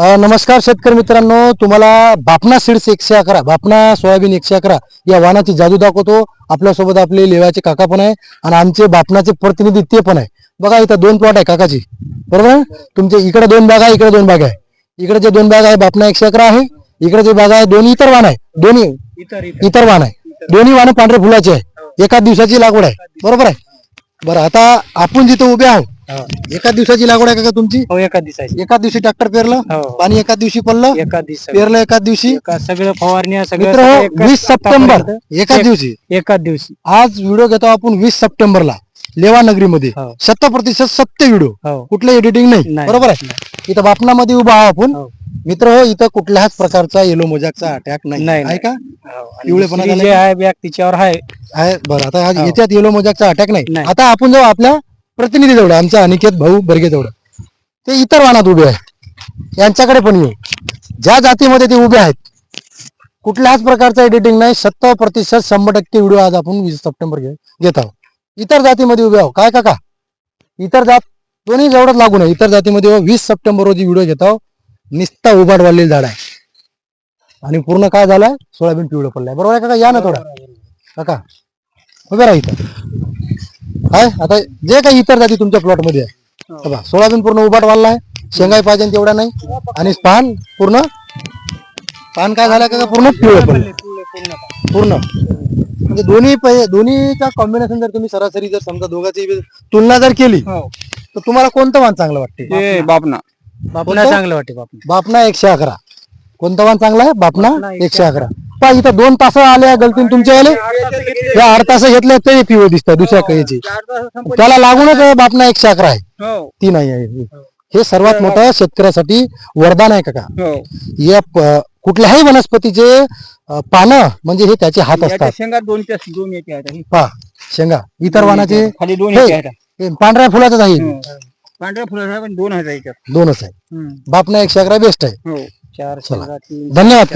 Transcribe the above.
नमस्कार शेतकरी मित्रांनो. तुम्हाला बापना सीड्स एकशे अकरा बापना सोयाबीन एकशे अकरा या वाहनाची जादू दाखवतो. आपल्यासोबत आपले लेवाचे काका पण आहे आणि आमचे बापनाचे प्रतिनिधी ते पण आहे. बघा इथं दोन प्लॉट आहे काकाची. बरोबर? तुमचे इकडे दोन बाग आहे इकडे दोन बाग आहे. इकडे जे दोन बाग आहे बापना एकशे अकरा आहे. इकडे जे बाग आहे दोन्ही इतर वाहन आहे. दोन्ही इतर इतर वाहन आहे. दोन्ही वाहन पांढऱ्या फुलाचे आहे. एका दिवसाची लागवड आहे. बरोबर आहे? बरं आता आपण जिथे उभे आहोत एका दिवसाची लागवड आहे का तुमची? हो एका दिवसाची. एका दिवशी ट्रॅक्टर पेरलं हो पाणी एका दिवशी पडलं? एका दिवसा पेरलं एकाच दिवशी? एका सगळं फवारण्या सगळं वीस सप्टेंबर एक- दिवशी. एकाच दिवशी. आज व्हिडिओ घेतो आपण वीस सप्टेंबरला लेवा नगरीमध्ये. हो. शत प्रतिशत सत्य व्हिडिओ. हो. कुठलं एडिटिंग नाही. बरोबर आहे? इथं बापनामध्ये उभा आहोत आपण. हो. मित्र हो इथं कुठल्याच प्रकारचा येलो मोजाकचा अटॅक नाही. आहे का? हो. पिवळेपणा तिच्यावर आहे बरं. आता हो. याच्यात येलो मोजाकचा अटॅक नाही. नाही. आता आपण जाऊ आपल्या प्रतिनिधी जवळ आमचा अनिकेत भाऊ बर्गे जवळ ते इतर वाहनात उभे आहे यांच्याकडे पण येऊ. ज्या जातीमध्ये ते उभे आहेत कुठल्याच प्रकारचं एडिटिंग नाही. सत्तर प्रतिशत शंभर टक्के व्हिडिओ आज आपण वीस सप्टेंबर घे- घेत आहोत. इतर जातीमध्ये उभे आहो काय काका? इतर जात दोन्ही जेवढंच लागू नये. इतर जातीमध्ये हो, वीस सप्टेंबर रोजी व्हिडिओ घेत आहो निस्ता उभाड झाड आहे. आणि पूर्ण काय झालंय? सोयाबीन पिवळं पडलंय. बरोबर आहे काका? या ना थोडा. काका उभे राहा इथं. काय आता जे काही इतर जाती तुमच्या प्लॉटमध्ये आहे. हे. पहा, सोयाबीन पूर्ण उभाट वाढलाय शेंगाई पाहिजे तेवढा नाही. आणि पान पूर्ण पान काय झालं का पूर्ण पिवळं पडलं. पूर्ण म्हणजे दोन्ही दोन्हीचा कॉम्बिनेशन जर तुम्ही सरासरी जर समजा दोघांची तुलना जर केली तर तुम्हाला कोणतं वाण चांगलं वाटते? बापना. बापना? चांगलं वाटते बापना. बापना एकशे अकरा. कोणतं वाण चांगलं आहे? बापना एकशे अकरा. पहा इथं दोन तास आले गलतीन तुमचे आले. या आठ तास घेतले ते पिवळे दिसतात दुसऱ्या कैची त्याला लागूनच बापना एकशे अकरा आहे. हो. ती नाही आहे. हे सर्वात मोठं शेतकऱ्यासाठी वरदान आहे हो. या कुठल्याही वनस्पतीचे पानं म्हणजे हे त्याचे हात असतात. शेंगा दोन पहा शेंगा. इतर हे, हे पांढऱ्या फुलाचंच आहे. हो. पांढऱ्या फुलाचा पण दोन याच्यात. दोनच आहे. बापना एकशे अकरा बेस्ट आहे. हो. धन्यवाद